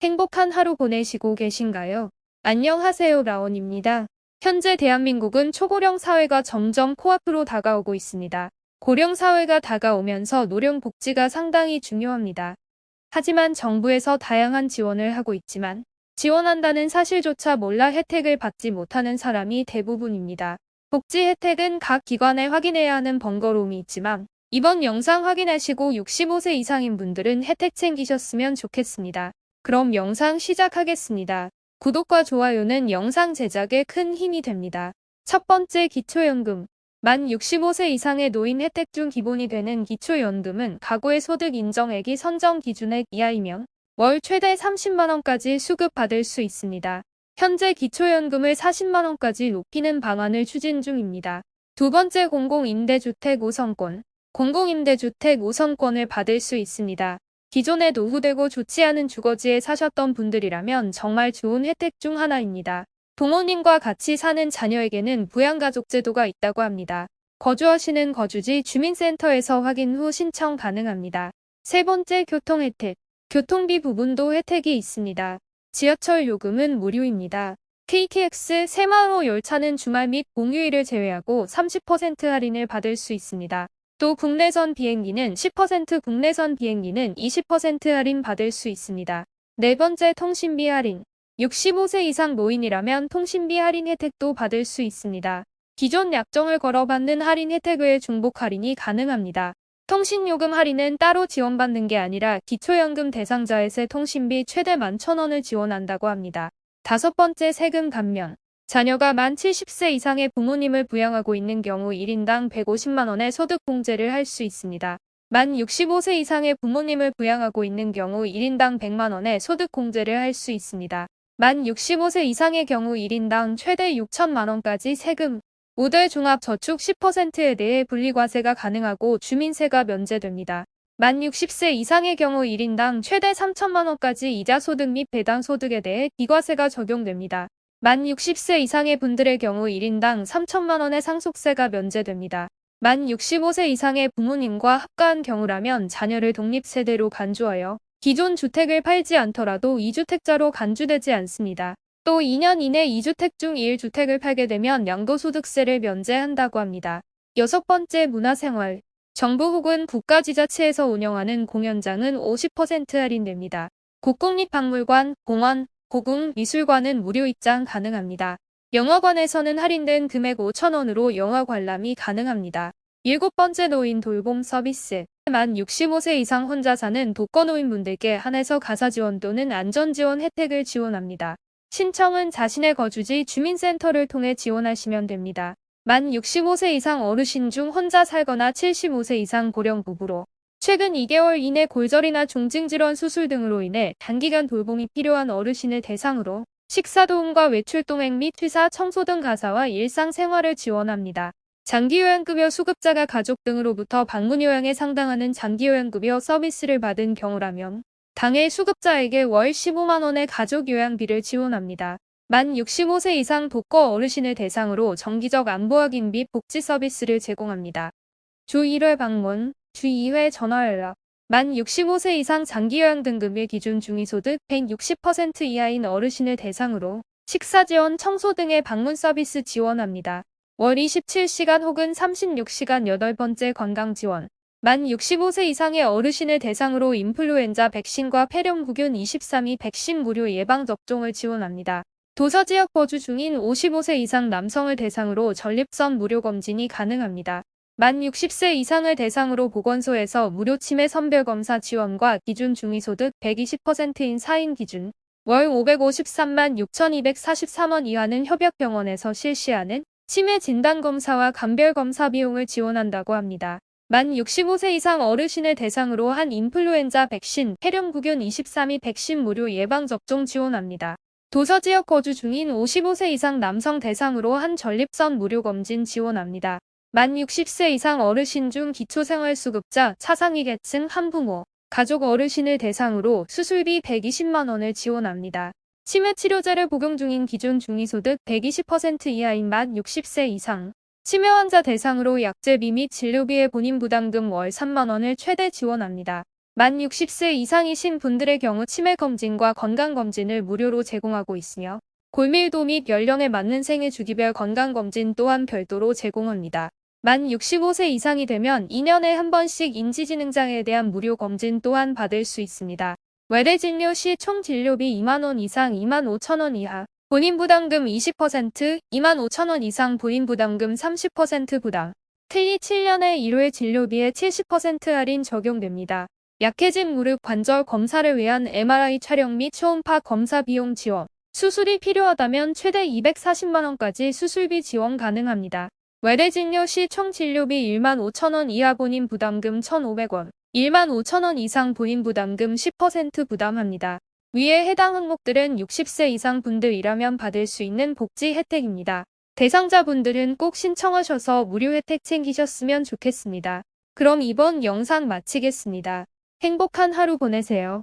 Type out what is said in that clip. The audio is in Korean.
행복한 하루 보내시고 계신가요? 안녕하세요 라온입니다. 현재 대한민국은 초고령 사회가 점점 코앞으로 다가오고 있습니다. 고령 사회가 다가오면서 노령 복지가 상당히 중요합니다. 하지만 정부에서 다양한 지원을 하고 있지만 지원한다는 사실조차 몰라 혜택을 받지 못하는 사람이 대부분입니다. 복지 혜택은 각 기관에 확인해야 하는 번거로움이 있지만 이번 영상 확인하시고 65세 이상인 분들은 혜택 챙기셨으면 좋겠습니다. 그럼 영상 시작하겠습니다. 구독과 좋아요는 영상 제작에 큰 힘이 됩니다. 첫 번째 기초연금. 만 65세 이상의 노인 혜택 중 기본이 되는 기초연금은 가구의 소득 인정액이 선정 기준액 이하이면 월 최대 30만원까지 수급받을 수 있습니다. 현재 기초연금을 40만원까지 높이는 방안을 추진 중입니다. 두 번째 공공임대주택 5선권. 공공임대주택 5선권을 받을 수 있습니다. 기존에 노후되고 좋지 않은 주거지에 사셨던 분들이라면 정말 좋은 혜택 중 하나입니다. 부모님과 같이 사는 자녀에게는 부양가족 제도가 있다고 합니다. 거주하시는 거주지 주민센터에서 확인 후 신청 가능합니다. 세 번째 교통 혜택. 교통비 부분도 혜택이 있습니다. 지하철 요금은 무료입니다. KTX 새마을호 열차는 주말 및 공휴일을 제외하고 30% 할인을 받을 수 있습니다. 또 국내선 비행기는 10% 국내선 비행기는 20% 할인 받을 수 있습니다. 네 번째 통신비 할인. 65세 이상 노인이라면 통신비 할인 혜택도 받을 수 있습니다. 기존 약정을 걸어 받는 할인 혜택 외에 중복 할인이 가능합니다. 통신요금 할인은 따로 지원받는 게 아니라 기초연금 대상자에게 통신비 최대 11,000원을 지원한다고 합니다. 다섯 번째 세금 감면. 자녀가 만 70세 이상의 부모님을 부양하고 있는 경우 1인당 150만원의 소득공제를 할 수 있습니다. 만 65세 이상의 부모님을 부양하고 있는 경우 1인당 100만원의 소득공제를 할 수 있습니다. 만 65세 이상의 경우 1인당 최대 6천만원까지 세금, 5대 종합저축 10%에 대해 분리과세가 가능하고 주민세가 면제됩니다. 만 60세 이상의 경우 1인당 최대 3천만원까지 이자소득 및 배당소득에 대해 비과세가 적용됩니다. 만 60세 이상의 분들의 경우 1인당 3천만원의 상속세가 면제됩니다. 만 65세 이상의 부모님과 합가한 경우라면 자녀를 독립세대로 간주하여 기존 주택을 팔지 않더라도 2주택자로 간주되지 않습니다. 또 2년 이내 2주택 중 1주택을 팔게 되면 양도소득세를 면제한다고 합니다. 여섯 번째 문화생활. 정부 혹은 국가지자체에서 운영하는 공연장은 50% 할인됩니다. 국공립박물관, 공원, 고궁, 미술관은 무료 입장 가능합니다. 영화관에서는 할인된 금액 5천원으로 영화 관람이 가능합니다. 일곱 번째 노인 돌봄 서비스. 만 65세 이상 혼자 사는 독거노인분들께 한해서 가사지원 또는 안전지원 혜택을 지원합니다. 신청은 자신의 거주지 주민센터를 통해 지원하시면 됩니다. 만 65세 이상 어르신 중 혼자 살거나 75세 이상 고령 부부로 최근 2개월 이내 골절이나 중증질환 수술 등으로 인해 단기간 돌봄이 필요한 어르신을 대상으로 식사도움과 외출동행 및 취사, 청소 등 가사와 일상생활을 지원합니다. 장기요양급여 수급자가 가족 등으로부터 방문요양에 상당하는 장기요양급여 서비스를 받은 경우라면 당해 수급자에게 월 15만원의 가족요양비를 지원합니다. 만 65세 이상 독거 어르신을 대상으로 정기적 안부확인 및 복지 서비스를 제공합니다. 주 1회 방문, 주 2회 전화 연락, 만 65세 이상 장기요양 등급의 기준 중위소득 160% 이하인 어르신을 대상으로 식사 지원, 청소 등의 방문 서비스 지원합니다. 월 27시간 혹은 36시간 8번째 건강지원, 만 65세 이상의 어르신을 대상으로 인플루엔자 백신과 폐렴구균 23이 백신 무료 예방접종을 지원합니다. 도서 지역 거주 중인 55세 이상 남성을 대상으로 전립선 무료 검진이 가능합니다. 만 60세 이상을 대상으로 보건소에서 무료 치매 선별검사 지원과 기준 중위소득 120%인 4인 기준 월 553만 6,243원 이하는 협약병원에서 실시하는 치매 진단검사와 감별검사 비용을 지원한다고 합니다. 만 65세 이상 어르신을 대상으로 한 인플루엔자 백신, 폐렴구균 23이 백신 무료 예방접종 지원합니다. 도서 지역 거주 중인 55세 이상 남성 대상으로 한 전립선 무료 검진 지원합니다. 만 60세 이상 어르신 중 기초생활수급자, 차상위계층 한부모, 가족 어르신을 대상으로 수술비 120만원을 지원합니다. 치매 치료제를 복용 중인 기존 중위소득 120% 이하인 만 60세 이상, 치매 환자 대상으로 약제비 및 진료비의 본인 부담금 월 3만원을 최대 지원합니다. 만 60세 이상이신 분들의 경우 치매 검진과 건강 검진을 무료로 제공하고 있으며 골밀도 및 연령에 맞는 생애 주기별 건강 검진 또한 별도로 제공합니다. 만 65세 이상이 되면 2년에 한 번씩 인지지능장애에 대한 무료 검진 또한 받을 수 있습니다. 외래 진료 시 총 진료비 2만원 이상 2만 5천원 이하, 본인 부담금 20%, 2만 5천원 이상 본인 부담금 30% 부담, 틀니 7년에 1회 진료비에 70% 할인 적용됩니다. 약해진 무릎 관절 검사를 위한 MRI 촬영 및 초음파 검사 비용 지원, 수술이 필요하다면 최대 240만원까지 수술비 지원 가능합니다. 외래 진료 시 총 진료비 1만 5천원 이하 본인 부담금 1,500원, 1만 5천원 이상 본인 부담금 10% 부담합니다. 위에 해당 항목들은 60세 이상 분들이라면 받을 수 있는 복지 혜택입니다. 대상자분들은 꼭 신청하셔서 무료 혜택 챙기셨으면 좋겠습니다. 그럼 이번 영상 마치겠습니다. 행복한 하루 보내세요.